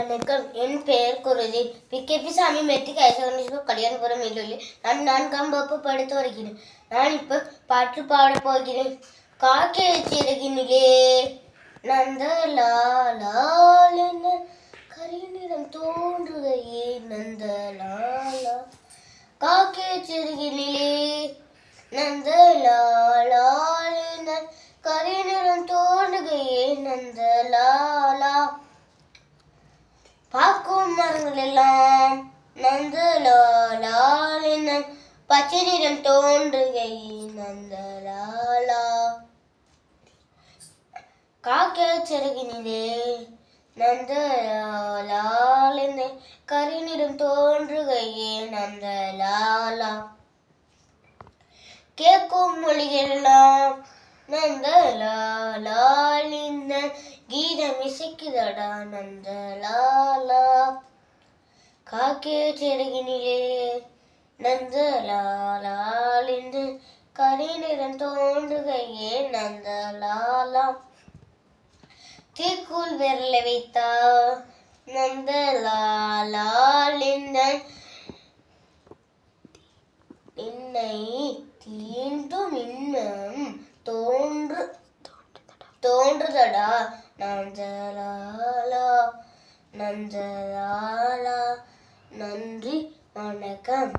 வணக்கம் என் பெயர் Guruji. PKP Sami matric higher secondary school Kalyanapuram இல்லை நான் நான்காம் வகுப்பு படித்து வருகிறேன். நான் இப்போ பாட்டு பாடப் போகிறேன். காக்கை சிறகினிலே நந்த லாலாலென கரிநிறம் தோன்றுகையே நந்த லாலா காக்கை சிறகினிலே நந்தலா பார்க்கும் மரங்கள் எல்லாம் நந்தலாலின் பச்சை நிறம் தோன்றுகை நந்தலாலா. காக்க சிறகினிலே நந்தலாலின் கரிநிறம் தோன்றுகையே நந்தலாலா. கேட்கும் மொழிகளெல்லாம் நந்தலாலின் கீதம் இசைக்குதடா நந்தலாலா. காக்கே சிறகினிலே கரி நிறம் தோன்றுகையே நந்தலாலா தீக்குள் விரல வைத்தா நந்தலாலின் என்னை தீண்டும் இன்னும் தோன்று தோன்றுதடா நஞ்சலாலா நஞ்சலாலா நன்றி வணக்கம்.